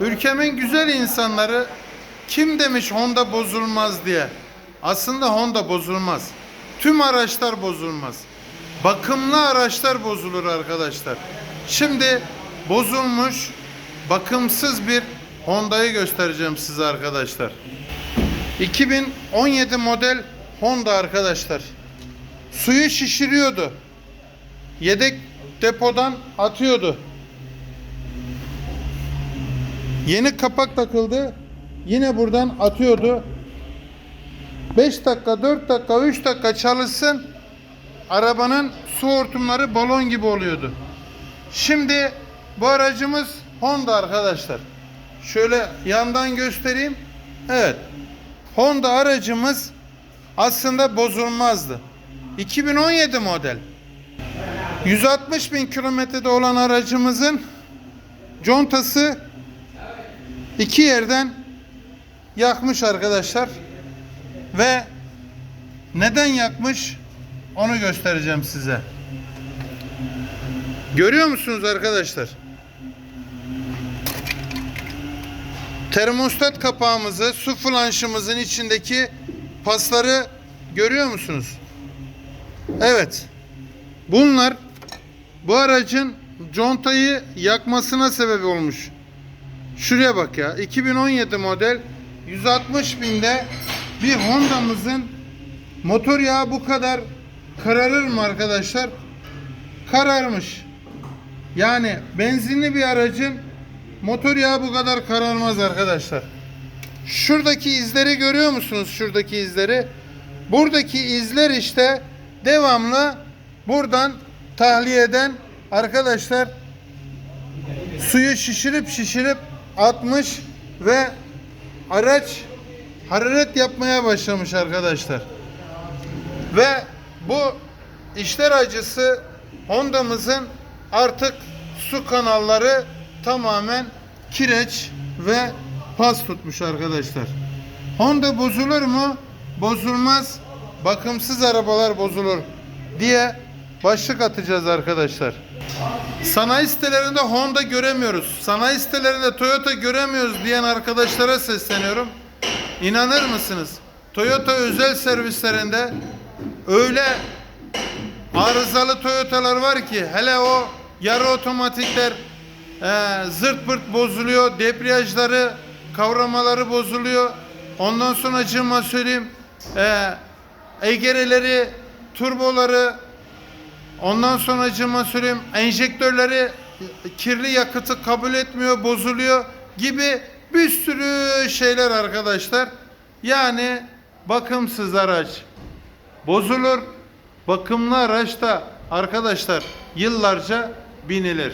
Ülkemin güzel insanları kim demiş Honda bozulmaz diye. Aslında Honda bozulmaz. Tüm araçlar bozulmaz. Bakımlı araçlar bozulur arkadaşlar. Şimdi bozulmuş, bakımsız bir Honda'yı göstereceğim size arkadaşlar. 2017 model Honda arkadaşlar. Suyu şişiriyordu. Yedek depodan atıyordu. Yeni kapak takıldı. Yine buradan atıyordu. 5 dakika, 4 dakika, 3 dakika çalışsın. Arabanın su hortumları balon gibi oluyordu. Şimdi bu aracımız Honda arkadaşlar. Şöyle yandan göstereyim. Evet. Honda aracımız aslında bozulmazdı. 2017 model. 160 bin kilometrede olan aracımızın contası iki yerden yakmış arkadaşlar. Ve neden yakmış onu göstereceğim size. Görüyor musunuz arkadaşlar? Termostat kapağımızı, su flanşımızın içindeki pasları görüyor musunuz? Evet. Bunlar bu aracın contayı yakmasına sebep olmuş. Şuraya bak ya. 2017 model 160 binde bir Honda'mızın motor yağı bu kadar kararır mı arkadaşlar? Kararmış. Yani benzinli bir aracın motor yağı bu kadar kararmaz arkadaşlar. Şuradaki izleri görüyor musunuz? Şuradaki izleri. Buradaki izler işte devamlı buradan tahliyeden arkadaşlar suyu şişirip şişirip atmış ve araç hararet yapmaya başlamış arkadaşlar. Ve bu işler acısı Honda'mızın artık su kanalları tamamen kireç ve pas tutmuş arkadaşlar. Honda bozulur mu? Bozulmaz. Bakımsız arabalar bozulur diye başlık atacağız arkadaşlar. Sanayi sitelerinde Honda göremiyoruz. Sanayi sitelerinde Toyota göremiyoruz diyen arkadaşlara sesleniyorum. İnanır mısınız? Toyota özel servislerinde öyle arızalı Toyota'lar var ki hele o yarı otomatikler e, zırt pırt bozuluyor. Debriyajları kavramaları bozuluyor. Ondan sonra cıma söyleyeyim e, egereleri turboları ondan sonra cıma söyleyeyim enjektörleri kirli yakıtı kabul etmiyor bozuluyor gibi bir sürü şeyler arkadaşlar. Yani bakımsız araç bozulur. Bakımlı araçta arkadaşlar yıllarca binilir.